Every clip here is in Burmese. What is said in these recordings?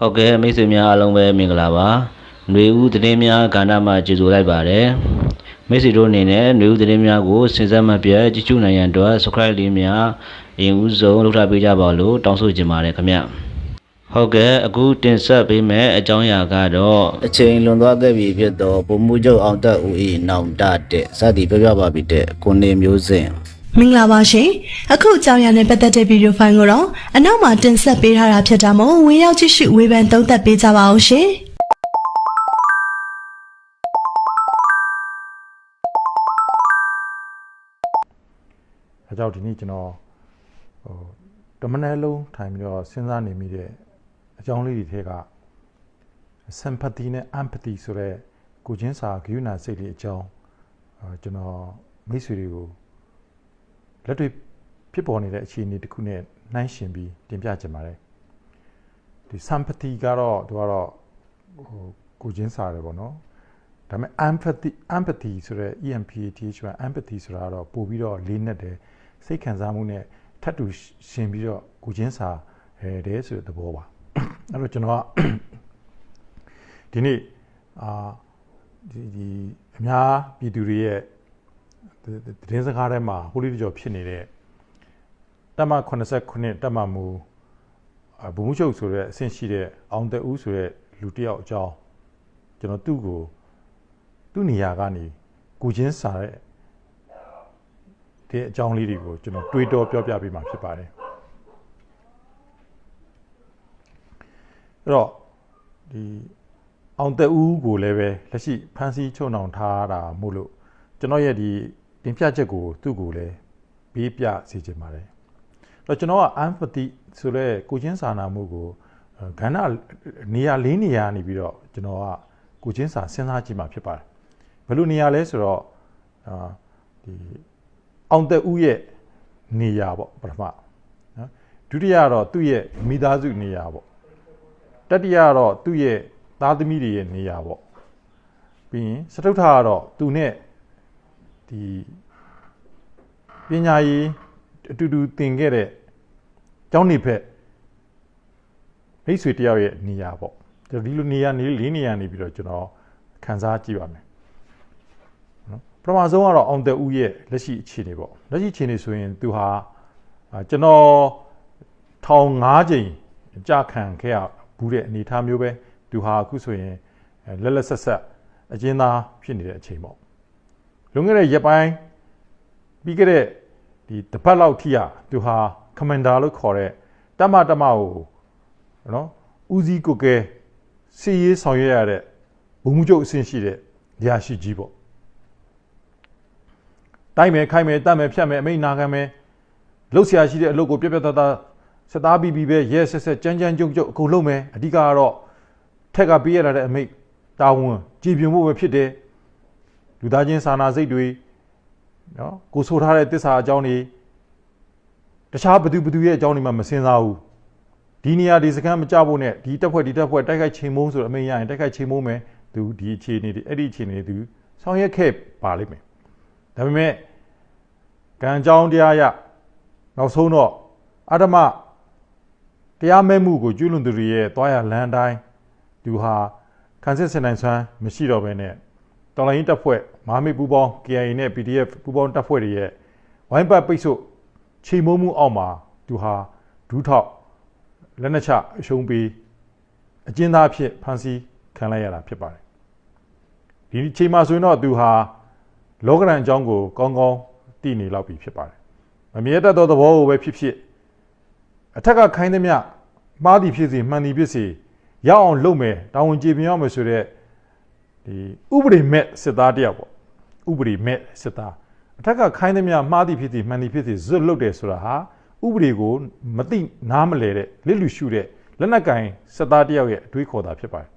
ဟုတ်ကဲ့မိတ်ဆွေများအားလုံးပဲမင်္ဂလာပါຫນွေဦးသတင်းများကဏ္ဍမှာကြိုဆိုလိုက်ပါတယ်မိတ်ဆွေတို့အနေနဲ့ຫນွေဦးသတင်းများကိုစဉ်ဆက်မပြတ်ကြည့်ရှုနိုင်ရန်အတွက် subscribe လေးများအရင်ဦးဆုံးလုပ်ထားပေးကြပါလို့တောင်းဆိုချင်ပါတယ်ခင်ဗျဟုတ်ကဲ့အခုတင်ဆက်ပေးမယ့်အကြောင်းအရာကတော့အချိန်လွန်သွားခဲ့ပြီဖြစ်တော့ပုံမှုချုပ်အောင်တက်ဦး၏နောင်တတဲ့စသည်ပြပြပါပြီတဲ့ကိုနေမျိုးစင် မင်္ဂလာပါရှင်အခုအကြောင်းအရာနဲ့ပတ်သက်တဲ့ဗီဒီယိုဖိုင်ကိုတော့အနောက်မှာတင်ဆက်ပေးထားတာဖြစ်တာမို့ဝင်ရောက်ကြည့်ရှုဝေဖန်သုံးသပ်ပေးကြပါအောင်ရှင်အဲကြောင့်ဒီနေ့ကျွန်တော်ဟိုတမနယ်လုံးထိုင်ပြီးတော့စဉ်းစားနေမိတဲ့အကြောင်းလေးတွေထဲက sympathy နဲ့ empathy ဆိုတဲ့ကိုချင်းစာဂရုဏာစိတ်လေးအကြောင်းအဲကျွန်တော်မိတ်ဆွေတွေကို လက်တွေ့ဖြစ်ပေါ်နေတဲ့အခြေအနေတစ်ခုနဲ့နှိုင်းယှဉ်ပြီးတင်ပြချင်ပါတယ်ဒီ sympathy ကတော့သူကတော့ဟိုကိုချင်းစာတယ်ပေါ့နော်ဒါပေမဲ့ empathy empathy ဆိုတဲ့ EMPATH က empathy ဆိုတာကတော့ပို့ပြီးတော့လေးနက်တယ်စိတ်ခံစားမှုနဲ့ထပ်တူရှင်ပြီးတော့ကိုချင်းစာအဲတဲ့ဆိုတဲ့သဘောပါအဲ့တော့ကျွန်တော်ကဒီနေ့အာဒီဒီအများပြည်သူတွေရဲ့ သတင်းစကားထဲမှာဟိုလိတကြောဖြစ်နေတဲ့တက်မ89တက်မမူအာဘုံမှုချုပ်ဆိုတဲ့အဆင့်ရှိတဲ့အောင်တဲ့ဦးဆိုတဲ့လူတစ်ယောက်အကြောင်းကျွန်တော်သူ့ကိုသူ့နေရာကနေကိုချင်းစာတဲ့ဒီအကြောင်းလေးတွေကိုကျွန်တော်တွေးတောပြောပြပေးမှာဖြစ်ပါတယ်အဲ့တော့ဒီအောင်တက်ဦးကိုလည်းပဲလက်ရှိဖမ်းဆီးချုပ်နှောင်ထားတာမို့လို့ကျွန်တော်ရဲ့ဒီ တင်ပြချက်ကိုသူ့ကိုလည်းဘေးပြစေချင်ပါတယ်အဲ့တော့ကျွန်တော်က empathy ဆိုတဲ့ကိုချင်းစာနာမှုကိုကဏ္ဍနေရာလေးနေရာနေပြီးတော့ကျွန်တော်ကကိုချင်းစာစဉ်းစားကြည့်မှာဖြစ်ပါတယ်ဘယ်လိုနေရာလဲဆိုတော့အာဒီအောင်တက်ဦးရဲ့နေရာပေါ့ပထမနော်ဒုတိယကတော့သူ့ရဲ့မိသားစုနေရာပေါ့တတိယကတော့သူ့ရဲ့သားသမီးတွေရဲ့နေရာပေါ့ပြီးရင်စတုထကတော့သူနဲ့ ဒီပညာရေးအတူတူသင်ခဲ့တဲ့ကျောင်းနေဖက်မိတ်ဆွေတယောက်ရဲ့နေရာပေါ့ဒီလိုနေရာနေလေးနေရာနေပြီးတော့ကျွန်တော်ခန်းစားကြည့်ပါမယ်နော်ပထမဆုံးကတော့အောင်တဲ့ဦးရဲ့လက်ရှိအခြေအနေပေါ့လက်ရှိအခြေအနေဆိုရင်သူဟာအာကျွန်တော်ထောင်၅ချိန်ကြာခံခဲ့ရဘူးတဲ့အနေအထားမျိုးပဲသူဟာအခုဆိုရင်အဲလက်လက်ဆက်ဆက်အကျဉ်းသားဖြစ်နေတဲ့အချိန်ပေါ့ လွန်ခဲ့တဲ့ရက်ပိုင်းပြီးခဲ့တဲ့ဒီတပတ်လောက်ထိရသူဟာကမန်ဒါလို့ခေါ်တဲ့တမတမကိုနော်ဦးစီးကုတ်ကဲစီရေးဆောင်ရွက်ရတဲ့ဘုံမှုချုပ်အဆင့်ရှိတဲ့ရာရှိကြီးပေါ့တိုက်မယ်ခိုက်မယ်တတ်မယ်ဖြတ်မယ်အမိတ်နာခံမယ်လှုပ်ရှားရှိတဲ့အလုပ်ကိုပြက်ပြက်သားသားစသားပြီးပြီးပဲရဲဆက်ဆက်ကြမ်းကြမ်းကြုံကြုံအကုန်လုပ်မယ်အဓိကကတော့ထက်ကပေးရလာတဲ့အမိတ်တာဝန်ကြည်ပြင်းဖို့ပဲဖြစ်တယ် လူသားချင်းစာနာစိတ်တွေနော်ကိုဆိုထားတဲ့တစ္ဆာအကြောင်းတွေတခြားဘသူဘသူရဲ့အကြောင်းတွေမှမစင်စားဘူးဒီနေရာဒီစကန်မကြဖို့နဲ့ဒီတက်ဖွဲ့ဒီတက်ဖွဲ့တိုက်ခိုက်ချိန်မုံဆိုတဲ့အမိတ်ရရင်တိုက်ခိုက်ချိန်မုံမယ်သူဒီအခြေအနေတွေအဲ့ဒီအခြေအနေတွေသူဆောင်ရွက်ခဲ့ပါလိမ့်မယ်ဒါပေမဲ့ကံကြောင်းတရားရနောက်ဆုံးတော့အတ္တမတရားမဲ့မှုကိုကျွလွန်သူတွေရဲ့တွားရလမ်းတိုင်းသူဟာခန်းစစ်စင်နိုင်ဆွမ်းမရှိတော့ဘဲနဲ့တော်လိုင်းတပ်ဖွဲ့ မဟာမိတ်ပူပေါင်း KIA နဲ့ PDF ပူပေါင်းတပ်ဖွဲ့တွေရဲ့ဝိုင်းပတ်ပိတ်ဆို့ချိန်မိုးမှုအောက်မှာသူဟာဒူးထောက်လက်နက်ချအရှုံးပေးအကျဉ်းသားဖြစ်ဖမ်းဆီးခံလိုက်ရတာဖြစ်ပါတယ်ဒီချိန်မှာဆိုရင်တော့သူဟာလောကရန်အကြောင်းကိုကောင်းကောင်းသိနေလောက်ပြီဖြစ်ပါတယ်မမြဲတတ်သောသဘောကိုပဲဖြစ်ဖြစ်အထက်ကခိုင်းသမျှမှားသည်ဖြစ်စေမှန်သည်ဖြစ်စေရအောင်လုပ်မယ်တာဝန်ကျေပြင်းအောင်မယ်ဆိုတော့ဒီဥပဒေမဲ့စစ်သားတယောက်ပေါ့ ဥပဒေမဲ့စစ်သားအထက်ကခိုင်းသမျှမှားသည်ဖြစ်စေမှန်သည်ဖြစ်စေဇွတ်လုပ်တယ်ဆိုတာဟာဥပဒေကိုမသိနားမလဲတဲ့လစ်လူရှုတဲ့လက်နက်ကင်စစ်သားတယောက်ရဲ့အတွေးခေါ်တာဖြစ်ပါတယ်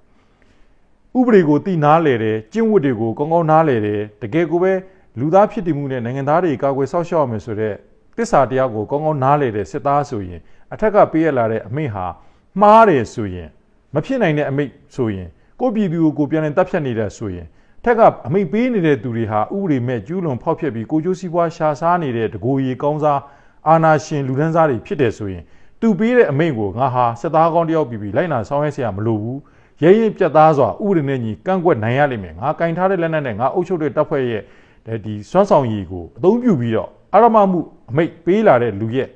ဥပဒေကိုသိနားလဲတယ်ကျင့်ဝတ်တွေကိုကောင်းကောင်းနားလဲတယ်တကယ်ကိုပဲလူသားဖြစ်တည်မှုနဲ့နိုင်ငံသားတွေကာကွယ်စောင့်ရှောက်ရမယ်ဆိုတော့တစ္ဆာတရားကိုကောင်းကောင်းနားလဲတဲ့စစ်သားဆိုရင်အထက်ကပေးရလာတဲ့အမိန့်ဟာမှားတယ်ဆိုရင်မဖြစ်နိုင်တဲ့အမိန့်ဆိုရင်ကိုပြည်သူကိုကိုပြန်လည်တပ်ဖြတ်နေတဲ့ဆိုရင် ထက်ကအမိန့်ပေးနေတဲ့သူတွေဟာဥပဒေမဲ့ကျူးလွန်ဖောက်ဖျက်ပြီးကိုကျိုးစည်းပွားရှာစားနေတဲ့တကိုယ်ရီကောင်းစားအာနာရှင်လူဒန်းစားတွေဖြစ်တယ်ဆိုရင်သူ သူပေးတဲ့အမိန့်ကိုငါဟာစစ်သားကောင်းတယောက်ပြီးပြီးလိုက်နာဆောင်ရွက်เสียမလိုဘူးရဲရင်ပြတ်သားစွာဥပဒေနဲ့ညီကန့်ကွက်နိုင်ရလိမ့်မယ်ငါကင်ထားတဲ့လက်နက်နဲ့ငါအုပ်ချုပ်တဲ့တပ်ဖွဲ့ရဲ့ဒီစွမ်းဆောင်ရည်ကိုအသုံးပြုပြီးတော့အရမမှုအမိန့်ပေးလာတဲ့လူရဲ့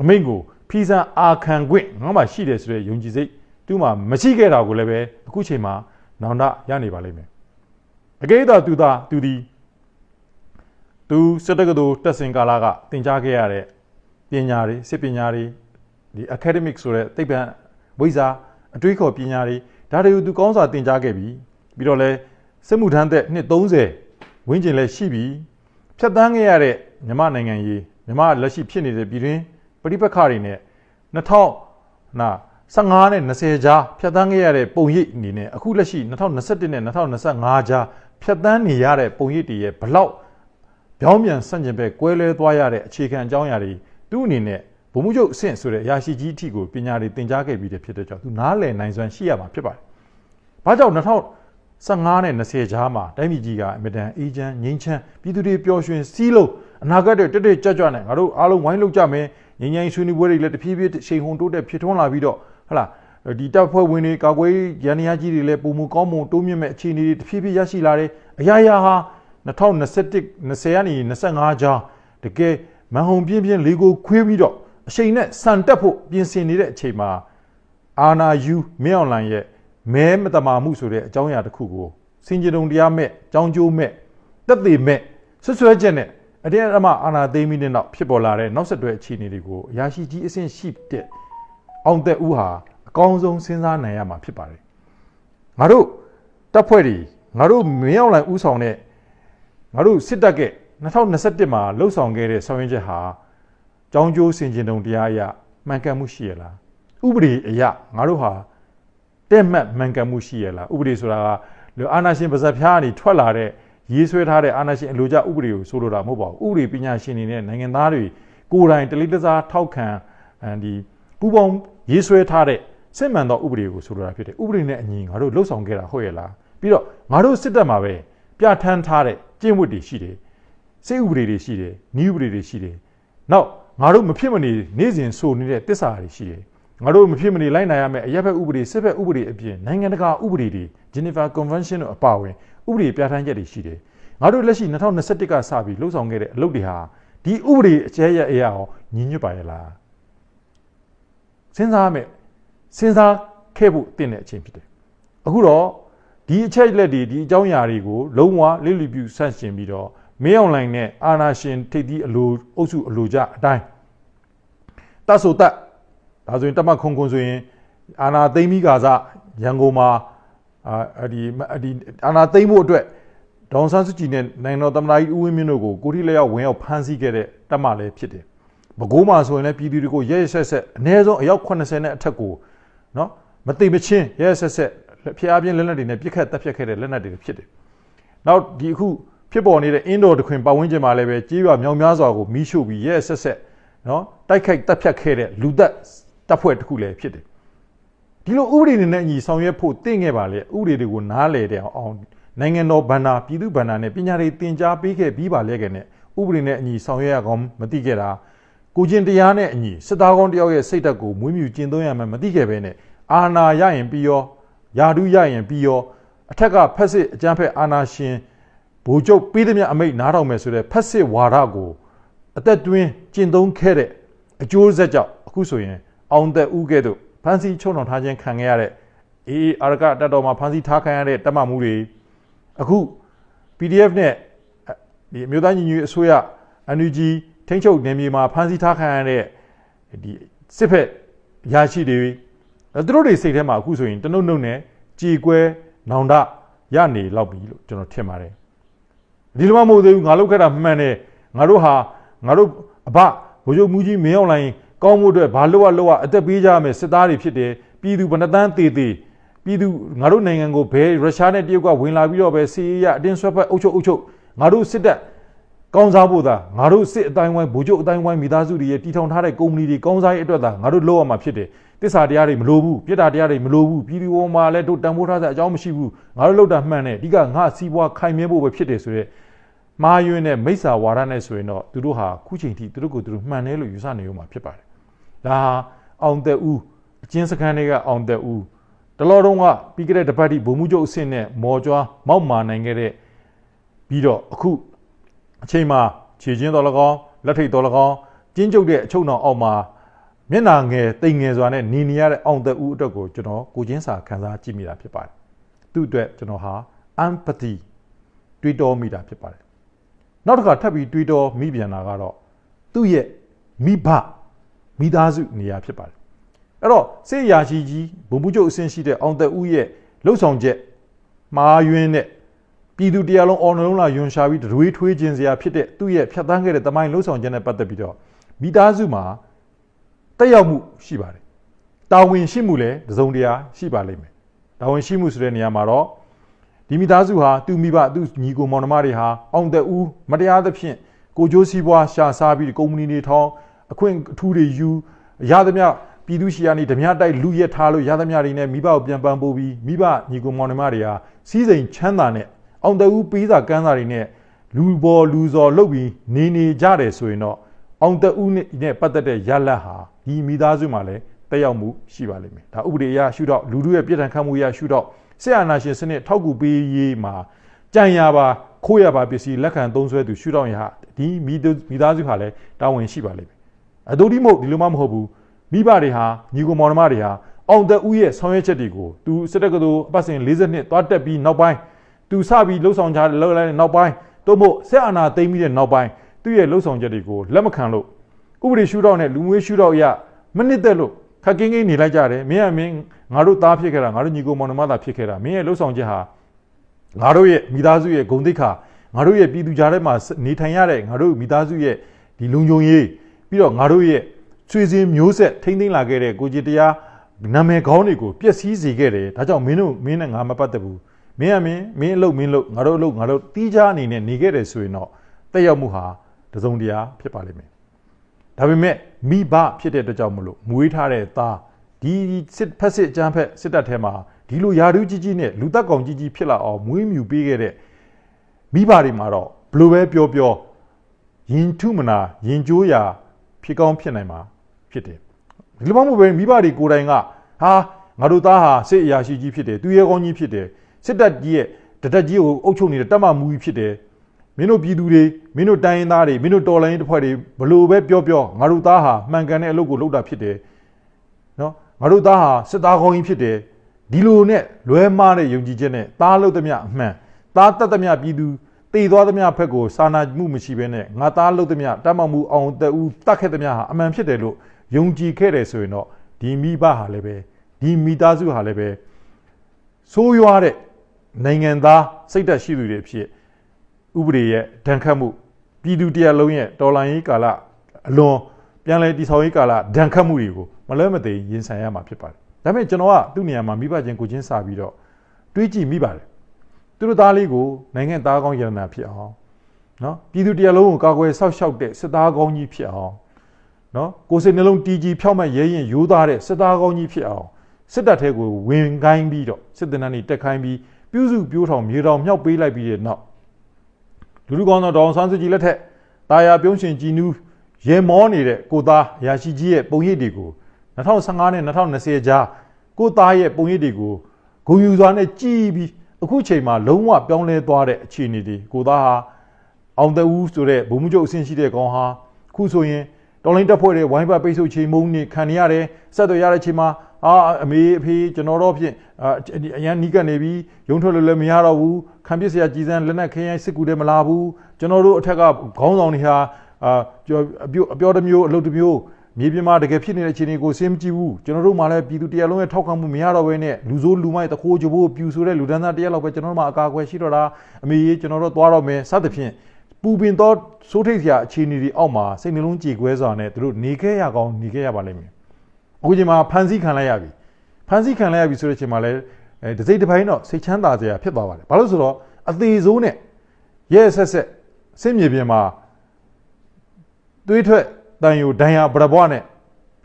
အမိန့်ကိုဖီဆန်အာခံခွင့်ငါမှရှိတယ်ဆိုတဲ့ယုံကြည်စိတ်သူ့မှာမရှိခဲ့တာကိုလည်းပဲအခုချိန်မှာနောင်တရနေပါလိမ့်မယ် အကဲသာသူသာသူဒီသူစစ်တက္ကသိုလ်တက်စင်ကာလာကသင်ကြားခဲ့ရတဲ့ပညာတွေစစ်ပညာတွေဒီ academic ဆိုတဲ့သိပ္ပံဝိဇ္ဇာအတွေးခေါ်ပညာတွေဒါတွေကိုသူကောင်းစွာသင်ကြားခဲ့ပြီပြီးတော့လဲစစ်မှုထမ်းသက်နှစ်30ဝန်းကျင်လည်းရှိပြီဖြတ်တန်းခဲ့ရတဲ့မြမနိုင်ငံရေးမြမလက်ရှိဖြစ်နေတဲ့ပြည်တွင်းပဋိပက္ခတွေနဲ့2000နာ15နဲ့20ကြားဖြတ်တန်းခဲ့ရတဲ့ပုံရိပ်အနေနဲ့အခုလက်ရှိ2021နဲ့2025ကြား ဖြတ်တန်းနေရတဲ့ပုံရိပ်တွေရဲ့ဘလောက်ပြောင်းပြန်ဆန့်ကျင်ဘက်ကွဲလဲသွားရတဲ့အခြေခံအကြောင်းအရာတွေသူ့အနေနဲ့ဘုံမှုချုပ်အဆင့်ဆိုတဲ့အရာရှိကြီးအထိကိုပညာတွေသင်ကြားခဲ့ပြီးတဲ့ဖြစ်တဲ့ကြောင့်သူနားလည်နိုင်စွမ်းရှိရမှာဖြစ်ပါတယ်။ဘာကြောင့်2015နဲ့20ကြားမှာတိုင်းပြည်ကြီးကအမြဲတမ်းအေဂျင့်ငင်းချမ်းပြည်သူတွေပျော်ရွှင်စီးလို့အနာဂတ်တွေတက်တက်ကြွကြွနဲ့ငါတို့အားလုံးဝိုင်းလုပ်ကြမယ်ငင်းငင်းဆွေးနွေးပွဲတွေလည်းတဖြည်းဖြည်းချိန်ဟုန်တိုးတက်ဖြစ်ထွန်းလာပြီးတော့ဟလာ ဒီတပ်ဖွဲ့ဝင်တွေကာကွယ်ရန်ရာကြီးတွေလည်းပုံမကောင်းမွန်တိုးမြင့်မဲ့အခြေအနေတွေတဖြည်းဖြည်းရရှိလာတယ်အရာရာဟာ2021 20ကနေ25ကြားတကယ်မန်ဟုံပြင်းပြင်းလေးကိုခွေးပြီးတော့အချိန်နဲ့စံတက်ဖို့ပြင်ဆင်နေတဲ့အချိန်မှာအာနာယူမင်းအွန်လိုင်းရဲ့မဲမတမာမှုဆိုတဲ့အကြောင်းအရာတစ်ခုကိုစင်ကြုံတရားမဲ့အကြောင်းကျိုးမဲ့တက်သေးမဲ့ဆွဆွဲချက်နဲ့အတင်းအဓမ္မအာနာသိမ်းပြီးတဲ့နောက်ဖြစ်ပေါ်လာတဲ့နောက်ဆက်တွဲအခြေအနေတွေကိုအရာရှိကြီးအဆင့်ရှိတဲ့အောင်သက်ဦးဟာ အကောင်းဆုံးစဉ်းစားနိုင်ရမှာဖြစ်ပါတယ်ငါတို့တပ်ဖွဲ့တွေငါတို့မင်းအောင်လိုင်းဦးဆောင်တဲ့ငါတို့စစ်တပ်က2021မှာလှုပ်ဆောင်ခဲ့တဲ့ဆောင်ရွက်ချက်ဟာကြောင်းကျိုးစင်ကျင်တုံတရားအရမှန်ကန်မှုရှိရလားဥပဒေအရငါတို့ဟာတဲ့မှတ်မှန်ကန်မှုရှိရလားဥပဒေဆိုတာကလူအာဏာရှင်ပါဇက်ဖျားကနေထွက်လာတဲ့ရေးဆွဲထားတဲ့အာဏာရှင်အလိုကျဥပဒေကိုဆိုလိုတာမဟုတ်ပါဘူးဥပဒေပညာရှင်တွေနဲ့နိုင်ငံသားတွေကိုယ်တိုင်တလိတစားထောက်ခံဒီပူပေါင်းရေးဆွဲထားတဲ့ စစ်မှန်သောဥပဒေကိုဆိုလိုတာဖြစ်တယ်ဥပဒေနဲ့အညီငါတို့လှုပ်ဆောင်ခဲ့တာဟုတ်ရဲ့လားပြီးတော့ငါတို့စစ်တပ်မှာပဲပြဋ္ဌာန်းထားတဲ့ကျင့်ဝတ်တွေရှိတယ်စိတ်ဥပဒေတွေရှိတယ်ဤဥပဒေတွေရှိတယ်နောက်ငါတို့မဖြစ်မနေနေ့စဉ်ဆိုနေတဲ့တစ္ဆာတွေရှိတယ်ငါတို့မဖြစ်မနေလိုက်နိုင်ရမယ့်အရက်ဘက်ဥပဒေစစ်ဘက်ဥပဒေအပြင်နိုင်ငံတကာဥပဒေတွေ Geneva Convention တို့အပါအဝင်ဥပဒေပြဋ္ဌာန်းချက်တွေရှိတယ်ငါတို့လက်ရှိ2021ကစပြီးလှုပ်ဆောင်ခဲ့တဲ့အလုပ်တွေဟာဒီဥပဒေအကျဲရအရာအောင်ညီညွတ်ပါရဲ့လားစဉ်းစားရမယ် စဉ်းစားခဲ့ဖို့တင့်တဲ့အချိန်ဖြစ်တယ်အခုတော့ဒီအချက်လက်တွေဒီအကြောင်းအရာတွေကိုလုံးဝလစ်လီပြူဆန့်ကျင်ပြီးတော့မင်းအွန်လိုင်းနဲ့အာနာရှင်ထိပ်သီးအလိုအုပ်စုအလိုကြအတိုင်းတတ်ဆိုတတ်ဒါဆိုရင်တမခုံခုံဆိုရင်အာနာသိမ့်ပြီးကစားရန်ကုန်မှာအာဒီဒီအာနာသိမ့်ဖို့အတွက်ဒေါန်ဆန်းစုကြည်နဲ့နိုင်ငံတော်သမ္မတကြီးဦးဝင်းမြင့်တို့ကိုကိုရီလက်ရောက်ဝင်ရောက်ဖမ်းဆီးခဲ့တဲ့တပ်မလည်းဖြစ်တယ်။ဘကိုးမှာဆိုရင်လည်းပြည်သူတွေကိုရဲရဲဆက်ဆက်အနည်းဆုံးအယောက်80နဲ့အထက်ကို နော်မသိမချင်းရဲရဲဆက်ဆက်ဖျားပြင်းလက်နက်တွေနဲ့ပြစ်ခတ်တပ်ဖြတ်ခဲ့တဲ့လက်နက်တွေဖြစ်တယ်။နောက်ဒီအခုဖြစ်ပေါ်နေတဲ့အင်းတော်တခွင်ပတ်ဝန်းကျင်မှာလည်းပဲကြေးရွာမြောင်များစွာကိုမီးရှို့ပြီးရဲဆက်ဆက်နော်တိုက်ခိုက်တပ်ဖြတ်ခဲ့တဲ့လူသက်တပ်ဖွဲ့တစ်ခုလည်းဖြစ်တယ်ဒီလိုဥပဒေတွေနဲ့အညီဆောင်ရွက်ဖို့တင့်ခဲ့ပါလေဥပဒေတွေကိုနားလည်တဲ့အောင်နိုင်ငံတော်ဗန္နာပြည်သူဗန္နာနဲ့ပညာရေးတင် जा ပေးခဲ့ပြီးပါလေခဲ့နဲ့ဥပဒေနဲ့အညီဆောင်ရွက်ရကောင်းမသိခဲ့တာ ကိုကျင်တရားနဲ့အညီစစ်သားကောင်းတယောက်ရဲ့စိတ်ဓာတ်ကိုမွေးမြူကျင့်သုံးရမှမသိခဲ့ပဲနဲ့အာဏာရရင်ပြီးရောယာဒုရရင်ပြီးရောအထက်ကဖက်စစ်အကြမ်းဖက်အာဏာရှင်ဗိုလ်ချုပ်ပေးသည်မြအမိတ်နားထောင်မယ်ဆိုတဲ့ဖက်စစ်ဝါဒကိုအသက်တွင်းကျင့်သုံးခဲ့တဲ့အကျိုးဆက်ကြောင့်အခုဆိုရင်အောင်သက်ဦးကဲ့သို့ဖမ်းဆီးချုံနှောင်ထားခြင်းခံခဲ့ရတဲ့အေးအာရကတက်တော်မှာဖမ်းဆီးထားခံရတဲ့တပ်မမှုတွေအခု PDF နဲ့ဒီအမျိုးသားညီညွတ်အစိုးရ NUG ထိန်းချုပ်နေမြေမှာဖမ်းဆီးထားခံရတဲ့ဒီစစ်ဖက်ရရှိတွေသူတို့တွေစိတ်ထဲမှာအခုဆိုရင်တနုံနုံနဲ့ကြေကွဲနောင်တရနေလောက်ပြီလို့ကျွန်တော်ထင်ပါတယ်ဒီလိုမှမဟုတ်သေးဘူးငါလုပ်ခဲ့တာမှန်တယ်ငါတို့ဟာငါတို့အဘဘိုးချုပ်မူကြီးမင်းအောင်လိုင်းကောင်းမှုအတွက်ဘာလို့ရလို့ရအသက်ပေးကြရမယ်စစ်သားတွေဖြစ်တယ်ပြည်သူဗနတန်းတေတေပြည်သူငါတို့နိုင်ငံကိုဘယ်ရုရှားနဲ့တရုတ်ကဝင်လာပြီးတော့ပဲစီးရအတင်းဆွဲဖက်အုပ်ချုပ်အုပ်ချုပ်ငါတို့စစ်တပ် ကောင်းစားဖို့သာငါတို့စစ်အတိုင်းဝိုင်းဗိုလ်ချုပ်အတိုင်းဝိုင်းမိသားစုတွေရဲ့တည်ထောင်ထားတဲ့ကုမ္ပဏီတွေကောင်းစားရေးအတွက်သာငါတို့လုပ်ရမှာဖြစ်တယ်တစ္ဆာတရားတွေမလိုဘူးပြစ်တာတရားတွေမလိုဘူးပြည်သူပေါ်မှာလည်းတို့တန်ဖိုးထားတဲ့အကြောင်းမရှိဘူးငါတို့လုပ်တာမှန်တယ်အဓိကငါစီးပွားခိုင်မြဲဖို့ပဲဖြစ်တယ်ဆိုတော့မာယွန်းနဲ့မိစ္ဆာဝါဒနဲ့ဆိုရင်တော့သူတို့ဟာခုချိန်ထိသူတို့ကိုသူတို့မှန်တယ်လို့ယူဆနေရမှာဖြစ်ပါတယ်ဒါဟာအောင်သက်ဦးအချင်းစခန်းတွေကအောင်သက်ဦးတလောတုံးကပြီးခဲ့တဲ့တပတ်တိဗိုလ်မှူးချုပ်အဆင့်နဲ့မော်ကြွားမောက်မာနိုင်ခဲ့တဲ့ပြီးတော့အခု အချိန်မှာခြေချင်းတော်၎င်းလက်ထိတ်တော်၎င်းကျင်းကျုပ်တဲ့အချုပ်တော်အောက်မှာမျက်နာငယ်တိမ်ငယ်စွာနဲ့နေနေရတဲ့အောင်သက်ဦးအတွက်ကိုကျွန်တော်ကိုချင်းစာခန်းစားကြည့်မိတာဖြစ်ပါတယ်သူ့အတွက်ကျွန်တော်ဟာ empathy တွေးတောမိတာဖြစ်ပါတယ်နောက်တစ်ခါထပ်ပြီးတွေးတောမိပြန်တာကတော့သူ့ရဲ့မိဘမိသားစုနေရာဖြစ်ပါတယ်အဲ့တော့စေရရှိကြီးဘုံမှုချုပ်အဆင့်ရှိတဲ့အောင်သက်ဦးရဲ့လှုပ်ဆောင်ချက်မှားယွင်းတဲ့ ပြည်သူတရားလုံးအော်နှလုံးလာယွန်ရှာပြီးတွေးထွေးခြင်းစရာဖြစ်တဲ့သူ့ရဲ့ဖြတ်သန်းခဲ့တဲ့တမိုင်းလှုပ်ဆောင်ချက်နဲ့ပတ်သက်ပြီးတော့မိသားစုမှာတက်ရောက်မှုရှိပါတယ်တာဝန်ရှိမှုလည်းတစုံတရာရှိပါလိမ့်မယ်တာဝန်ရှိမှုဆိုတဲ့နေရာမှာတော့ဒီမိသားစုဟာသူမိဘသူညီကိုမောင်နှမတွေဟာအောင်သက်ဦးမတရားသဖြင့်ကိုကျိုးစည်းပွားရှာစားပြီးကုမ္ပဏီတွေထောင်းအခွင့်အထူးတွေယူရသမျှပြည်သူရှိရာနေဓမြတိုက်လူရက်ထားလို့ရသမျှတွေနဲ့မိဘကိုပြန်ပန်းပိုးပြီးမိဘညီကိုမောင်နှမတွေဟာစီးစိမ်ချမ်းသာနဲ့ အောင်သက်ဦးပေးစာကမ်းစာတွေနဲ့လူပေါ်လူစော်လုပ်ပြီးနေနေကြတယ်ဆိုရင်တော့အောင်သက်ဦးနဲ့ပတ်သက်တဲ့ရလတ်ဟာဒီမိသားစုမှာလည်းတက်ရောက်မှုရှိပါလိမ့်မယ်ဒါဥပဒေအရရှုတော့လူတို့ရဲ့ပြည်ထန်ခတ်မှုအရရှုတော့ဆက်အာဏာရှင်စနစ်ထောက်ကူပေးရေးမှာကြံရပါခိုးရပါပစ္စည်းလက်ခံသုံးစွဲသူရှုတော့ရဟာဒီမိမိသားစုဟာလည်းတာဝန်ရှိပါလိမ့်မယ်အတူတူမဟုတ်ဒီလိုမှမဟုတ်ဘူးမိဘတွေဟာညီကိုမောင်နှမတွေဟာအောင်သက်ဦးရဲ့ဆောင်ရွက်ချက်တွေကိုသူစစ်တပ်ကတူအပတ်စဉ်40နှစ်သွားတက်ပြီးနောက်ပိုင်း သူစပြီးလှုပ်ဆောင်ကြလှုပ်လိုက်တဲ့နောက်ပိုင်းတို့မို့ဆက်အာဏာသိမ်းပြီးတဲ့နောက်ပိုင်းသူ့ရဲ့လှုပ်ဆောင်ချက်တွေကိုလက်မခံလို့ဥပဒေရှုတော့နဲ့လူမျိုးရှုတော့ရမနစ်သက်လို့ခက်ကင်းကင်းနေလိုက်ကြတယ်မင်းကမင်းငါတို့သားဖြစ်ခဲ့တာငါတို့ညီကိုမောင်နှမသားဖြစ်ခဲ့တာမင်းရဲ့လှုပ်ဆောင်ချက်ဟာငါတို့ရဲ့မိသားစုရဲ့ဂုဏ်သိက္ခာငါတို့ရဲ့ပြည်သူကြားထဲမှာနေထိုင်ရတဲ့ငါတို့မိသားစုရဲ့ဒီလုံခြုံရေးပြီးတော့ငါတို့ရဲ့ချွေစင်မျိုးဆက်ထိမ့်သိမ့်လာခဲ့တဲ့ကိုကြီးတရားနာမည်ကောင်းတွေကိုပျက်စီးစေခဲ့တယ်ဒါကြောင့်မင်းတို့မင်းနဲ့ငါမပတ်သက်ဘူး မင်းကမင်းမင်းအလုပ်မင်းလုပ်ငါတို့အလုပ်ငါတို့တီးခြားအနေနဲ့နေခဲ့တယ်ဆိုရင်တော့တက်ရောက်မှုဟာတစုံတရာဖြစ်ပါလိမ့်မယ်ဒါပေမဲ့မိဘဖြစ်တဲ့အတွက်ကြောင့်မလို့မွေးထားတဲ့သားဒီစစ်ဖက်စစ်အကြမ်းဖက်စစ်တပ်ထဲမှာဒီလိုယာရုကြီးကြီးနဲ့လူတက်ကောင်ကြီးကြီးဖြစ်လာအောင်မွေးမြူပေးခဲ့တဲ့မိဘတွေမှာတော့ဘလို့ပဲပြောပြောရင်ထုမနာရင်ကြိုးရာဖြစ်ကောင်းဖြစ်နိုင်မှာဖြစ်တယ်ဒီလိုမှမဟုတ်ပဲမိဘတွေကိုယ်တိုင်ကဟာငါတို့သားဟာစစ်အရာရှိကြီးဖြစ်တယ်သူရဲကောင်းကြီးဖြစ်တယ် စစ်တပ်ကြီးရဲ့တတက်ကြီးကိုအုပ်ချုပ်နေတဲ့တပ်မမူကြီးဖြစ်တယ်မင်းတို့ပြည်သူတွေမင်းတို့တိုင်းရင်းသားတွေမင်းတို့တော်လိုင်းတစ်ဖွဲ့တွေဘလို့ပဲပြောပြောငါတို့သားဟာမှန်ကန်တဲ့အလုပ်ကိုလုပ်တာဖြစ်တယ်နော်ငါတို့သားဟာစစ်သားကောင်းကြီးဖြစ်တယ်ဒီလိုနဲ့လွဲမှားတဲ့ယုံကြည်ချက်နဲ့သားလုပ်သမျှအမှန်သားတတ်သမျှပြည်သူတည်သွားသမျှဖက်ကိုစာနာမှုမရှိဘဲနဲ့ငါသားလုပ်သမျှတတ်မှမှုအောင်တဦးတတ်ခဲ့သမျှဟာအမှန်ဖြစ်တယ်လို့ယုံကြည်ခဲ့တယ်ဆိုရင်တော့ဒီမိဘဟာလည်းပဲဒီမိသားစုဟာလည်းပဲဆိုးရွားတဲ့ နိုင်ငံသားစိတ်ဓာတ်ရှိသူတွေဖြစ်ဥပဒေရဲ့ဒဏ်ခတ်မှုပြည်သူတရားလုံးရဲ့တော်လှန်ရေးကာလအလွန်ပြန်လည်တည်ဆောက်ရေးကာလဒဏ်ခတ်မှုတွေကိုမလွဲမသွေရင်ဆိုင်ရမှာဖြစ်ပါတယ်။ဒါပေမဲ့ကျွန်တော်ကသူ့နေရာမှာမိဘချင်းကိုချင်းစာပြီးတော့တွေးကြည့်မိပါတယ်။သူတို့သားလေးကိုနိုင်ငံသားကောင်းရတနာဖြစ်အောင်နော်ပြည်သူတရားလုံးကိုကာကွယ်ဆောက်ရှောက်တဲ့စစ်သားကောင်းကြီးဖြစ်အောင်နော်ကိုယ်စိတ်နှလုံးတီးကြီးဖြောက်မဲ့ရဲရင်ရိုးသားတဲ့စစ်သားကောင်းကြီးဖြစ်အောင်စစ်တပ်ထဲကိုဝင်ကိုင်းပြီးတော့စစ်တပ်နဲ့တက်ခိုင်းပြီး ပြုစုပြိုးထောင်မြေတောင်မြောက်ပေးလိုက်ပြီးတဲ့နောက်လူလူကောင်းသောဒေါအောင်ဆန်းစုကြည်လက်ထက်တာယာပြုံးရှင်ကြည်နူးရေမောနေတဲ့ကိုသားရာရှိကြီးရဲ့ပုံရိပ်တွေကို2015နဲ့2020ကြားကိုသားရဲ့ပုံရိပ်တွေကိုဂုံယူစွာနဲ့ကြည်ပြီးအခုချိန်မှာလုံးဝပြောင်းလဲသွားတဲ့အခြေအနေတွေကိုသားဟာအောင်တဦးဆိုတဲ့ဘုံမှုချုပ်အဆင့်ရှိတဲ့ကောင်ဟာခုဆိုရင်တော်လိုင်းတက်ဖွဲ့တဲ့ဝိုင်းပတ်ပိတ်ဆို့ချိန်မုံနေခံရတယ်ဆက်သွယ်ရတဲ့ချိန်မှာ အာအမေအဖေကျွန်တော်တော့ဖြင့်အရန်နီးကပ်နေပြီရုံထွက်လို့လည်းမရတော့ဘူးခံပစ်စရာကြီးစမ်းလက်နက်ခင်းရိုင်းစစ်ကူလည်းမလာဘူးကျွန်တော်တို့အထက်ကခေါင်းဆောင်တွေဟာအာအပြောအပြောတစ်မျိုးအလုပ်တစ်မျိုးမြေပြင်မှာတကယ်ဖြစ်နေတဲ့အခြေအနေကိုစင်းမကြည့်ဘူးကျွန်တော်တို့မှလည်းပြည်သူတရားလုံးရဲ့ထောက်ခံမှုမရတော့ဘဲနဲ့လူဆိုးလူမိုက်တခိုးကြဖို့ပြူဆိုတဲ့လူဒန်းသားတရားလောက်ပဲကျွန်တော်တို့မှအကာအကွယ်ရှိတော့တာအမေကြီးကျွန်တော်တို့သွားတော့မယ်စသဖြင့်ပူပင်တော့စိုးထိတ်စရာအခြေအနေတွေအောက်မှာစိတ်နှလုံးကြေကွဲစွာနဲ့သူတို့နေခဲ့ရကောင်းနေခဲ့ရပါလိမ့်မယ် အခုချိန်မှာဖန်ဆီးခံလိုက်ရပြီဖန်ဆီးခံလိုက်ရပြီဆိုတဲ့အချိန်မှာလည်းအဲဒစိတ်တစ်ပိုင်းတော့စိတ်ချမ်းသာစရာဖြစ်သွားပါတယ်ဘာလို့ဆိုတော့အသေးဆုံးနဲ့ရဲဆက်ဆက်စစ်မြေပြင်မှာတွေးထွက်တန်ယူဒဏ်ရာဗရဘွားနဲ့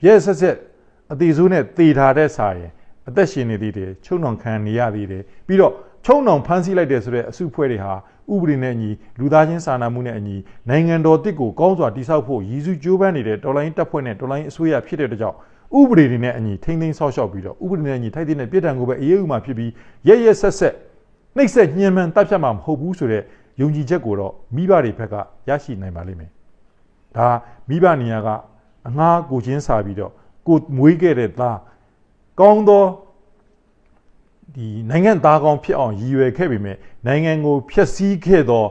ရဲဆက်ဆက်အသေးဆုံးနဲ့တေထားတဲ့စာရင်အသက်ရှင်နေသေးတယ်ချုံနှောင်ခံနေရသေးတယ်ပြီးတော့ချုံနှောင်ဖမ်းဆီးလိုက်တယ်ဆိုတဲ့အစုဖွဲ့တွေဟာဥပဒေနဲ့အညီလူသားချင်းစာနာမှုနဲ့အညီနိုင်ငံတော်တစ်ကိုကောင်းစွာတည်ဆောက်ဖို့ရည်စူးကြိုးပမ်းနေတဲ့တော်လိုင်းတပ်ဖွဲ့နဲ့တော်လိုင်းအစိုးရဖြစ်တဲ့အတွက်ကြောင့် ဥပဒေတွေနဲ့အညီထိမ့်သိမ်းဆောက်ရှောက်ပြီးတော့ဥပဒေနဲ့အညီထိုက်တဲ့နဲ့ပြည်ထံကိုပဲအေးအေးဥမှာဖြစ်ပြီးရဲရဲဆက်ဆက်နှိပ်စက်ညှဉ်းပန်းတပ်ဖြတ်မှာမဟုတ်ဘူးဆိုတဲ့ယုံကြည်ချက်ကိုတော့မိဘတွေဘက်ကရရှိနိုင်ပါလိမ့်မယ်ဒါမိဘနေရာကအငှားကိုချင်းစာပြီးတော့ကိုမွေးခဲ့တဲ့သားကောင်းသောဒီနိုင်ငံသားကောင်းဖြစ်အောင်ရည်ရွယ်ခဲ့ပေမဲ့နိုင်ငံကိုဖျက်ဆီးခဲ့သော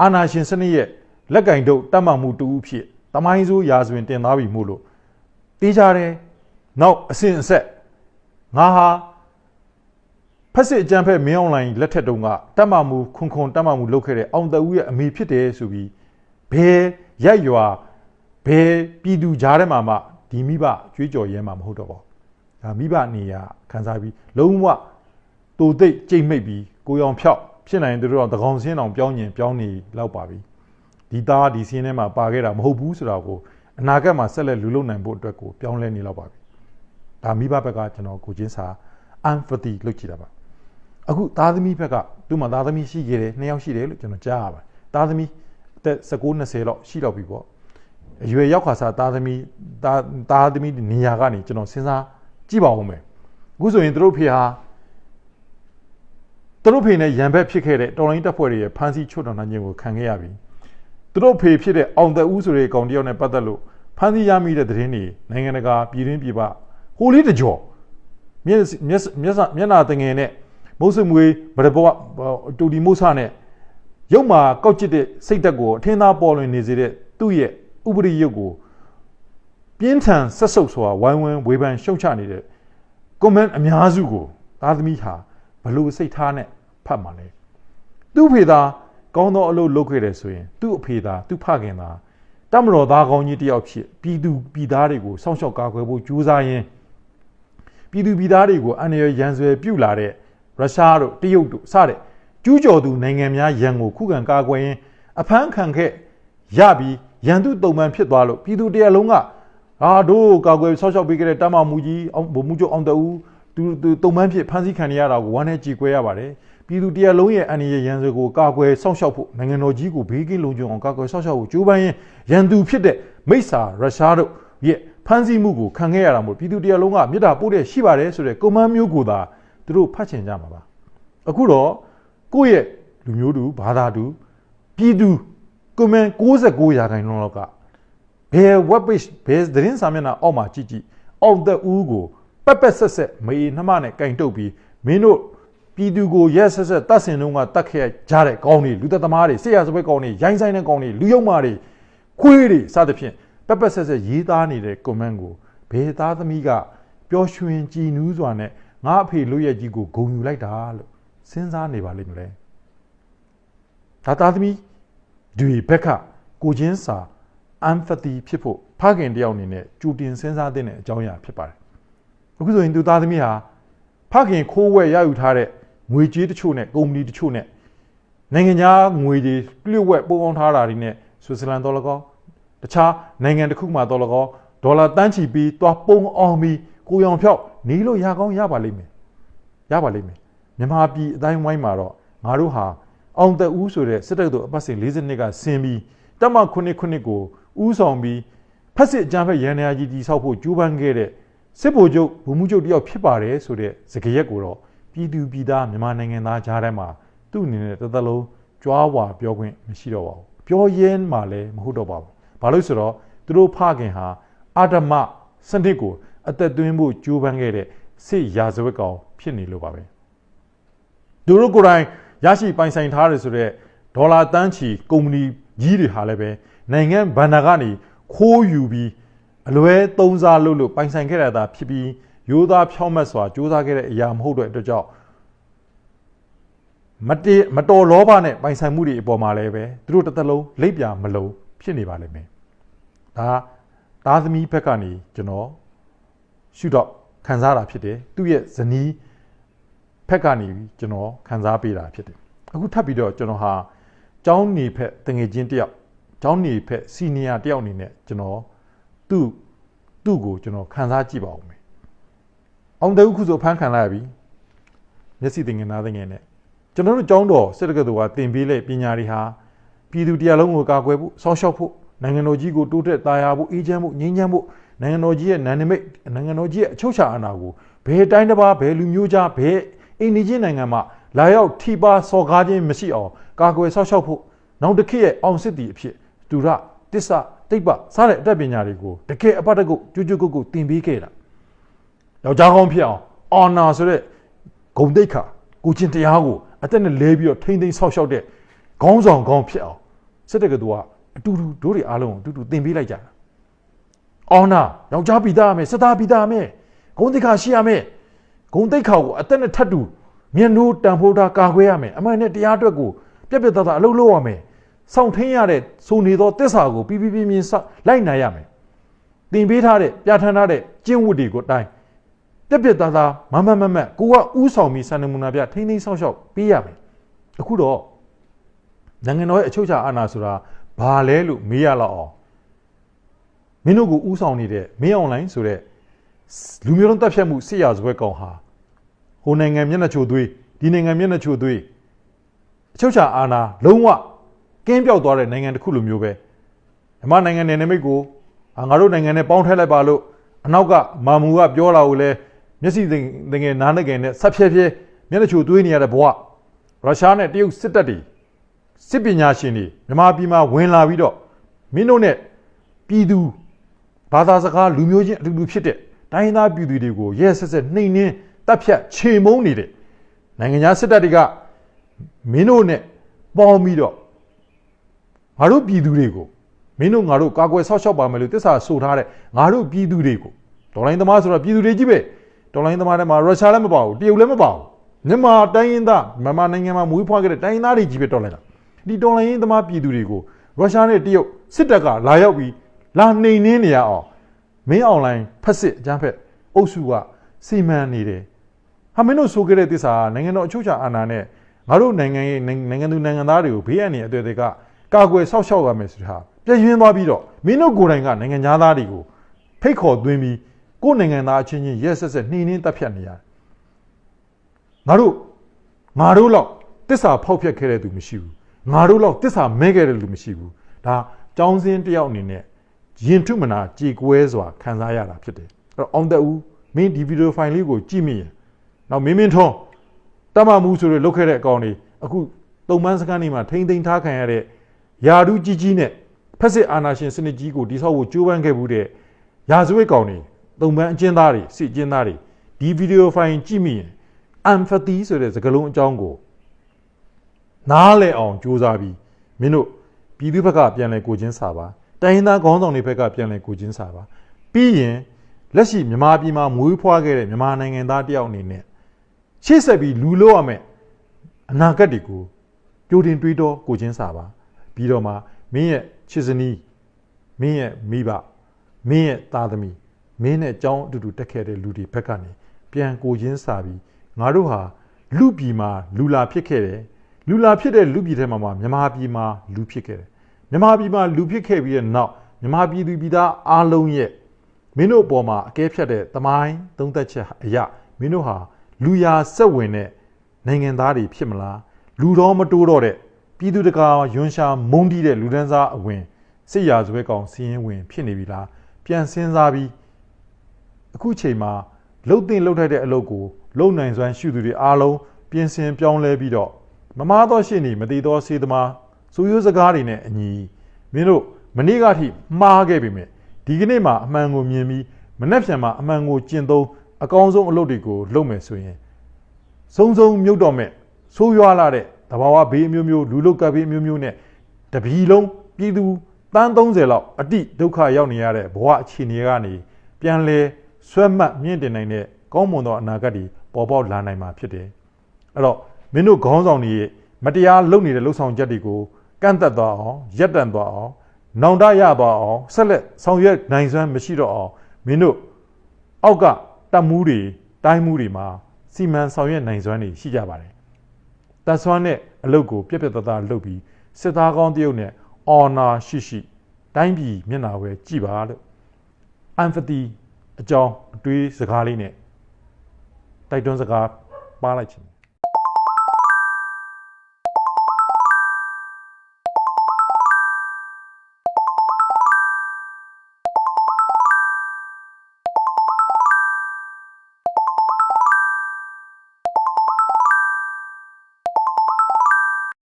အာနာရှင်စနစ်ရဲ့လက်ကင်တို့တတ်မှတ်မှုတူအဖြစ်တမိုင်းဆိုးရာဇဝင်တင်သားပြီမို့လို့ တေးကြတယ်နောက်အစဉ်အဆက်ငါဟာဖက်စစ်အကြံဖက်မင်းအွန်လိုင်းလက်ထက်တုန်းကတတ်မှတ်မှုခွန်ခွန်တတ်မှတ်မှုလုပ်ခဲ့တဲ့အောင်တဦးရဲ့အမေဖြစ်တယ်ဆိုပြီးဘယ်ရက်ရွာဘယ်ပြည်သူကြားထဲမှာမှဒီမိဘကြွေးကြော်ရဲမှာမဟုတ်တော့ပါဘူးဒါမိဘနေရခံစားပြီးလုံးဝတူသိပ်ကြိတ်မိတ်ပြီးကိုရောင်ဖြောက်ဖြစ်နိုင်တဲ့တော့တကောင်စင်းအောင်ပြောင်းညင်ပြောင်းနေလောက်ပါပြီဒီသားဒီစင်းထဲမှာပါခဲ့တာမဟုတ်ဘူးဆိုတာကို အနာဂတ်မှာဆက်လက်လူလုံနိုင်ဖို့အတွက်ကိုပြောင်းလဲနေလောက်ပါပြီဒါမိဘဘက်ကကျွန်တော်ကိုချင်းစာ empathy လုပ်ကြည့်တာပါအခုသားသမီးဘက်ကသူ့မှာသားသမီးရှိခဲ့တယ်နှစ်ယောက်ရှိတယ်လို့ကျွန်တော်ကြားရပါတယ်သားသမီးအသက်19 20လောက်ရှိတော့ပြီပေါ့အရွယ်ရောက်ခါစားသားသမီးသားသားသမီးနေရာကနေကျွန်တော်စဉ်းစားကြည့်ပါဦးမယ်အခုဆိုရင်သူတို့ဖေဟာသူတို့ဖေနဲ့ရံဘက်ဖြစ်ခဲ့တဲ့တော်လိုင်းတပ်ဖွဲ့တွေရဲ့ဖမ်းဆီးချွတ်တော်နှံခြင်းကိုခံခဲ့ရပြီ သူတို့ဖေဖြစ်တဲ့အောင်သက်ဦးဆိုတဲ့ကောင်တယောက်နဲ့ပတ်သက်လို့ဖမ်းဆီးရမိတဲ့သတင်းတွေနိုင်ငံတကာပြည်တွင်းပြည်ပဟိုလေးတကြောမျက်မျက်မျက်မျက်နာတငယ်နဲ့မုတ်စမွေဗရဘဝတူဒီမုဆာနဲ့ရုပ်မှာကောက်ကျစ်တဲ့စိတ်သက်ကိုအထင်သာပေါ်လွင်နေစေတဲ့သူ့ရဲ့ဥပရိယုတ်ကိုပြင်းထန်ဆက်ဆုပ်စွာဝိုင်းဝန်းဝေဖန်ရှုတ်ချနေတဲ့ comment အများစုကိုသားသမီးဟာဘလို့စိတ်ထားနဲ့ဖတ်မှာလဲသူ့ဖေသား ကောင်းသောအလုပ်လုပ်ခဲ့တယ်ဆိုရင်သူ့အဖေသားသူ့ဖခင်သားတမတော်သားကောင်းကြီးတယောက်ဖြစ်ပြည်သူပြည်သားတွေကိုစောင့်ရှောက်ကာကွယ်ဖို့ကြိုးစားရင်းပြည်သူပြည်သားတွေကိုအန္တရာယ်ရန်ဆွဲပြုလာတဲ့ရုရှားတို့တရုတ်တို့စတဲ့ကျူးကျော်သူနိုင်ငံများရန်ကိုခုခံကာကွယ်ရင်းအဖမ်းခံခဲ့ရပြီးရန်သူတုံမှန်ဖြစ်သွားလို့ပြည်သူတရလုံးကအာတို့ကာကွယ်ဆောက်ရှောက်ပေးခဲ့တဲ့တမမူကြီးအောင်ဗိုလ်မှူးချုပ်အောင်တအူး သူသူတုံမှန်ဖြစ်ဖမ်းဆီးခံရတာကိုဝမ်းနဲ့ကြည်ကွဲရပါတယ်ပြည်သူတရလုံးရဲ့အန္တရာယ်ရန်စွဲကိုကာကွယ်စောင့်ရှောက်ဖို့နိုင်ငံတော်ကြီးကိုဘေးကင်းလုံခြုံအောင်ကာကွယ်စောင့်ရှောက်ဖို့ကြိုးပမ်းရင်းရန်သူဖြစ်တဲ့မိစ္ဆာရုရှားတို့ရဲ့ဖမ်းဆီးမှုကိုခံခဲ့ရတာမို့ပြည်သူတရလုံးကမြေတာပို့တဲ့ရှိပါတယ်ဆိုတဲ့ကွန်မန်းမျိုးကိုသာသူတို့ဖတ်ချင်ကြမှာပါအခုတော့ကိုယ့်ရဲ့လူမျိုးတူဘာသာတူပြည်သူကွန်မန်း69ရာခိုင်နှုန်းလောက်ကဘယ် web page ဘယ်သတင်းစာမျက်နှာအောက်မှာကြည့်ကြည့်အောင်သက်ဦးကို ပက်ပက်ဆက်ဆက်မေနှမနဲ့ကင်တုတ်ပြီးမင်းတို့ပြည်သူကိုရက်ဆက်ဆက်တတ်ဆင်တုန်းကတတ်ခဲ့ကြတဲ့ကောင်းတွေလူသက်သမားတွေဆေးရစပွဲကောင်းတွေရိုင်းဆိုင်တဲ့ကောင်းတွေလူယုံမာတွေခွေးတွေစသဖြင့်ပက်ပက်ဆက်ဆက်ရေးသားနေတဲ့ comment ကိုဘယ်သားသမီးကပျော်ရွှင်ကြည်နူးစွာနဲ့ငါအဖေလွတ်ရက်ကြီးကိုဂုံယူလိုက်တာလို့စဉ်းစားနေပါလိမ့်မလဲဒါသားသမီးတွေဘက်ကကိုချင်းစာ empathy ဖြစ်ဖို့ဖခင်တယောက်အနေနဲ့ကြူတင်စဉ်းစားတဲ့အကြောင်းအရာဖြစ်ပါတယ် အခုဆိုရင်သူသားသမီးဟာဖခင်ခိုးဝဲရယူထားတဲ့ငွေကြေးတချို့နဲ့ကုမ္ပဏီတချို့နဲ့နိုင်ငံခြားငွေတွေပြည့်ဝက်ပုံအောင်ထားတာတွေနဲ့ဆွစ်ဇာလန်တော်လကောတခြားနိုင်ငံတစ်ခုမှတော်လကောဒေါ်လာတန်းချီပြီးတွားပုံအောင်ပြီးကိုရောင်ဖြောက်နေလို့ရကောင်းရပါလိမ့်မယ်ရပါလိမ့်မယ်မြန်မာပြည်အတိုင်းဝိုင်းမှာတော့ငါတို့ဟာအောင်သက်ဦးဆိုတဲ့စစ်တပ်တို့အပတ်စဉ်42ကဆင်းပြီးတက်မခုနှစ်ခုနှစ်ကိုဥဆောင်ပြီးဖက်စစ်အကြမ်းဖက်ရန်ရာကြီးတီဆောက်ဖို့ကြိုးပမ်းခဲ့တဲ့ စစ်ဗိုလ်ချုပ်ဗိုလ်မှူးချုပ်တယောက်ဖြစ်ပါတယ်ဆိုတဲ့စကားရက်ကိုတော့ပြည်သူပြည်သားမြန်မာနိုင်ငံသားကြားထဲမှာသူ့အနေနဲ့တစ်သက်လုံးကြွားဝါပြောခွင့်မရှိတော့ပါဘူးပြောရင်းမှလည်းမဟုတ်တော့ပါဘူးဘာလို့ဆိုတော့သူတို့ဖခင်ဟာအာဓမစနစ်ကိုအသက်သွင်းဖို့ကြိုးပမ်းခဲ့တဲ့စစ်ရာဇဝတ်ကောင်ဖြစ်နေလို့ပါပဲသူတို့ကိုယ်တိုင်ရရှိပိုင်ဆိုင်ထားတယ်ဆိုတော့ဒေါ်လာတန်းချီကုမ္ပဏီကြီးတွေဟာလည်းပဲနိုင်ငံဘဏ္ဍာကနေခိုးယူပြီး အလွဲသုံးစားလုပ်လို့ပိုင်ဆိုင်ခဲ့ရတာဖြစ်ပြီးရိုးသားဖြောင့်မတ်စွာစူးစမ်းခဲ့တဲ့အရာမဟုတ်တဲ့အတွက်ကြောင့်မတေမတော်လောဘနဲ့ပိုင်ဆိုင်မှုတွေအပေါ်မှာလည်းပဲသူတို့တစ်သက်လုံးလိပ်ပြမလုံးဖြစ်နေပါလိမ့်မယ်ဒါသားသမီးဘက်ကနေကျွန်တော်ရှုတော့ခံစားတာဖြစ်တယ်သူ့ရဲ့ဇနီးဖက်ကနေကျွန်တော်ခံစားပေးတာဖြစ်တယ်အခုထပ်ပြီးတော့ကျွန်တော်ဟာကျောင်းနေဖက်တငယ်ချင်းတယောက်ကျောင်းနေဖက်စီနီယာတယောက်အနေနဲ့ကျွန်တော် သူ့သူ့ကိုကျွန်တော်ခံစားကြည့်ပါဦးမယ်အောင်တဲ့ခုဆိုဖမ်းခံလိုက်ရပြီမျက်စိတင်ငင်သားတင်ငင်နဲ့ကျွန်တော်တို့ကျောင်းတော်စစ်တက္ကသိုလ်ကသင်ပေးလေပညာတွေဟာပြည်သူတရားလုံးကိုကာကွယ်ဖို့စောင့်ရှောက်ဖို့နိုင်ငံတော်ကြီးကိုတိုးတက်သားရဖို့အေးချမ်းဖို့ငြိမ်းချမ်းဖို့နိုင်ငံတော်ကြီးရဲ့နာနိမိတ်နိုင်ငံတော်ကြီးရဲ့အချုပ်ချာအာဏာကိုဘယ်တိုင်းတစ်ပါးဘယ်လူမျိုးကြားဘယ်အိန္ဒိချင်းနိုင်ငံမှာလာရောက်ထိပါစော်ကားခြင်းမရှိအောင်ကာကွယ်ဆောက်ရှောက်ဖို့နောက်တစ်ခေတ်ရဲ့အောင်စစ်တီအဖြစ်ဒူရတစ္ဆ တိတ်ပစတဲ့အတတ်ပညာတွေကိုတကယ်အပတ်တကုတ်ကျွတ်ကျွတ်ကုတ်ကုတ်သင်ပေးခဲ့တာယောက်ျားကောင်းဖြစ်အောင်အော်နာဆိုတဲ့ဂုံတိတ်ခါကိုချင်းတရားကိုအသက်နဲ့လဲပြီးတော့ထိမ့်သိမ်းဆောက်ရှောက်တဲ့ခေါင်းဆောင်ကောင်းဖြစ်အောင်စစ်တပ်ကသူကအတူတူတို့တွေအားလုံးကိုအတူတူသင်ပေးလိုက်ကြတာအော်နာယောက်ျားပိသားရမယ်စစ်သားပိသားရမယ်ဂုံတိတ်ခါရှိရမယ်ဂုံတိတ်ခါကိုအသက်နဲ့ထပ်တူမျက်နှိုးတန်ဖိုးထားကာခွဲရမယ်အမှန်နဲ့တရားအတွက်ကိုပြက်ပြက်သားသားအလုပ်လုပ်ရမယ် စောင့်ထင်းရတဲ့စုံနေသောတစ္ဆာကိုပြီးပြီးပြင်းပြင်းလိုက်နိုင်ရမယ်သင်ပေးထားတဲ့ပြဋ္ဌာန်းထားတဲ့ကျင့်ဝတ်တွေကိုတိုင်းပြက်ပြက်သားသားမမမမတ်ကိုကဥဆောင်ပြီးစံနမူနာပြထိမ့်သိမ်းဆောက်ရှောက်ပေးရမယ်အခုတော့နိုင်ငံတော်ရဲ့အချုပ်အခြာအာဏာဆိုတာဘာလဲလို့မေးရလောက်အောင်မင်းတို့ကိုဥဆောင်နေတဲ့မင်းအွန်လိုင်းဆိုတဲ့လူမျိုးလုံးတပ်ဖြတ်မှုစစ်ရာဇဝဲကောင်ဟာဟိုနိုင်ငံမျက်နှာချိုသွေးဒီနိုင်ငံမျက်နှာချိုသွေးအချုပ်အခြာအာဏာလုံးဝ ကင်းပြောက်သွားတဲ့နိုင်ငံတစ်ခုလိုမျိုးပဲမြန်မာနိုင်ငံနယ်နိမိတ်ကိုအာငါတို့နိုင်ငံနဲ့ပေါင်းထည့်လိုက်ပါလို့အနောက်ကမာမူကပြောလာကိုလဲမျက်စိသင်ငယ်နားနဲ့ငယ်နဲ့ဆက်ဖြဲဖြဲမျက်နှာချိုသွေးနေရတဲ့ဘဝရုရှားနဲ့တရုတ်စစ်တပ်တွေစစ်ပညာရှင်တွေမြန်မာပြည်မှာဝင်လာပြီးတော့မင်းတို့နဲ့ပြည်သူဘာသာစကားလူမျိုးချင်းအတူတူဖြစ်တဲ့တိုင်းသားပြည်သူတွေကိုရဲဆက်ဆက်နှိမ်နှင်းတပ်ဖြတ်ခြေမုံနေတဲ့နိုင်ငံသားစစ်တပ်တွေကမင်းတို့နဲ့ပေါင်းပြီးတော့ ငါတို့ပြည်သူတွေကိုမင်းတို့ငါတို့ကာကွယ်ဆောက်ရှောက်ပါမယ်လို့တစ္ဆာဆိုထားတဲ့ငါတို့ပြည်သူတွေကိုဒေါ်လိုင်းသမားဆိုတော့ပြည်သူတွေကြီးပဲဒေါ်လိုင်းသမားထဲမှာရုရှားလည်းမပါဘူးတရုတ်လည်းမပါဘူးမြန်မာတိုင်းရင်းသားမြန်မာနိုင်ငံမှာမွေးဖွားခဲ့တဲ့တိုင်းရင်းသားတွေကြီးပဲတော်လိုက်တာဒီဒေါ်လိုင်းသမားပြည်သူတွေကိုရုရှားနဲ့တရုတ်စစ်တပ်ကလာရောက်ပြီးလာနှိမ်နင်းနေရအောင်မင်းအွန်လိုင်းဖက်စစ်အကြမ်းဖက်အုပ်စုကစီမံနေတယ်ဟာမင်းတို့ဆိုခဲ့တဲ့တစ္ဆာနိုင်ငံတော်အချုပ်အခြာအာဏာနဲ့ငါတို့နိုင်ငံရဲ့နိုင်ငံသူနိုင်ငံသားတွေကိုဘေးအန္တရာယ်အတွေ့အကြုံ ကကာကွယ်ဆောက်ရှောက်ရမယ်ဆိုတာပြည့်ရင်းသွားပြီးတော့မင်းတို့ကိုယ်တိုင်ကနိုင်ငံသားတွေကိုဖိတ်ခေါ်သွင်းပြီးကိုယ်နိုင်ငံသားအချင်းချင်းရက်ဆက်ဆက်နှိမ့်နှင်းတပ်ဖြတ်နေရတယ်ငါတို့ငါတို့လောက်တစ္ဆာဖောက်ဖျက်ခဲ့တဲ့သူမရှိဘူးငါတို့လောက်တစ္ဆာမဲခဲ့တဲ့လူမရှိဘူးဒါចောင်းစင်းတယောက်အနေနဲ့ရင်ထုမနာကြေကွဲစွာခံစားရတာဖြစ်တယ်အဲ့တော့အောင်တက်ဦးမင်းဒီဗီဒီယိုဖိုင်လေးကိုကြည့်မိရင်နောက်မင်းမင်းထွန်းတမမှုဆိုရလုတ်ခဲ့တဲ့အကောင်တွေအခုတုံမန်းစကန်နေမှာထိမ့်သိမ်းထားခံရတဲ့ ယာဒူးကြီးကြီးနဲ့ဖက်စစ်အာဏာရှင်စနစ်ကြီးကိုတိဆောက်ဖို့ကြိုးပမ်းခဲ့မှုတဲ့ရာဇဝတ်ကောင်တွေတုံပန်းအကျဉ်းသားတွေစစ်အကျဉ်းသားတွေဒီဗီဒီယိုဖိုင်ကြည့်မိရင် empathy ဆိုတဲ့စကားလုံးအကြောင်းကိုနားလည်အောင်ကြိုးစားပြီးမင်းတို့ပြည်သူဘက်ကပြန်လဲကိုချင်းစာပါတိုင်းရင်းသားခေါင်းဆောင်တွေဘက်ကပြန်လဲကိုချင်းစာပါပြီးရင်လက်ရှိမြန်မာပြည်မှာမွေးဖွားခဲ့တဲ့မြန်မာနိုင်ငံသားတယောက်အနေနဲ့ရှေ့ဆက်ပြီးလူလို့ရမယ်အနာဂတ်တွေကိုကြိုတင်တွေးတော့ကိုချင်းစာပါ ပြီးတော့မှမင်းရဲ့ချစ်စနီးမင်းရဲ့မိဘမင်းရဲ့သားသမီးမင်းနဲ့အကြောင်းအတူတူတက်ခဲ့တဲ့လူတွေဘက်ကနေပြန်ကိုချင်းစာပြီးငါတို့ဟာလူပြည်မှာလူလာဖြစ်ခဲ့တယ်လူလာဖြစ်တဲ့လူပြည်ထဲမှာမှမြန်မာပြည်မှာလူဖြစ်ခဲ့တယ်မြန်မာပြည်မှာလူဖြစ်ခဲ့ပြီးတဲ့နောက်မြန်မာပြည်သူပြည်သားအားလုံးရဲ့မင်းတို့အပေါ်မှာအကဲဖြတ်တဲ့သမိုင်းသုံးသက်ချက်အရာမင်းတို့ဟာလူရာဆက်ဝင်တဲ့နိုင်ငံသားတွေဖြစ်မလားလူတော်မတိုးတော့တဲ့ ပြည်သူတကာယွန်းရှာမုန်းတီးတဲ့လူဒန်းစားအဝင်စစ်ရာဇဝဲကောင်စီရင်ဝင် ဖြစ်နေပြီလားပြန်စဉ်းစားပြီးအခုချိန်မှာလှုပ်တင်လှုပ်ထိုက်တဲ့အလုပ်ကိုလုံနိုင်စွမ်းရှုသူတွေအားလုံးပြင်ဆင်ပြောင်းလဲပြီးတော့မမားသောရှင့်နေမတည်သောစေသမားစူးရိုးစကားတွေနဲ့အညီမင်းတို့မနေ့ကထိမှားခဲ့ပြီမြဲဒီကနေ့မှာအမှန်ကိုမြင်ပြီးမနှက်ဖြန်မှာအမှန်ကိုကျင့်သုံးအကောင်းဆုံးအလုပ်တွေကိုလုပ်မယ်ဆိုရင်စုံစုံမြုပ်တော်မဲ့ဆိုးရွားလာတဲ့ တဘာဝဘေးအမျိုးမျိုးလူလုကပ်ဘေးအမျိုးမျိုးနဲ့တပီလုံးပြည်သူတန်း30လောက်အတိဒုက္ခရောက်နေရတဲ့ဘဝအခြေအနေကနေပြန်လဲဆွဲမှတ်မြင့်တင်နိုင်တဲ့ကောင်းမွန်သောအနာဂတ်တွေပေါ်ပေါက်လာနိုင်မှာဖြစ်တယ်အဲ့တော့မင်းတို့ခေါင်းဆောင်တွေရဲ့မတရားလုပ်နေတဲ့လှုပ်ဆောင်ချက်တွေကိုကန့်သက်သွားအောင်ရပ်တန့်သွားအောင်နောင်တရပါအောင်ဆက်လက်ဆောင်ရွက်နိုင်စွမ်းမရှိတော့အောင်မင်းတို့အောက်ကတပ်မှုတွေတိုင်းမှုတွေမှာစီမံဆောင်ရွက်နိုင်စွမ်းတွေရှိကြပါတယ်။ တပ်ဆွမ်းတဲ့အလုပ်ကိုပြက်ပြက်သားသားလုပ်ပြီးစစ်သားကောင်းတယောက်နဲ့အော်နာရှိရှိတိုင်းပြည်မျက်နှာဝဲကြည်ပါလို့ empathy အကြောင်းအတွေးစကားလေးနဲ့တိုက်တွန်းစကားပါလိုက်ခြင်း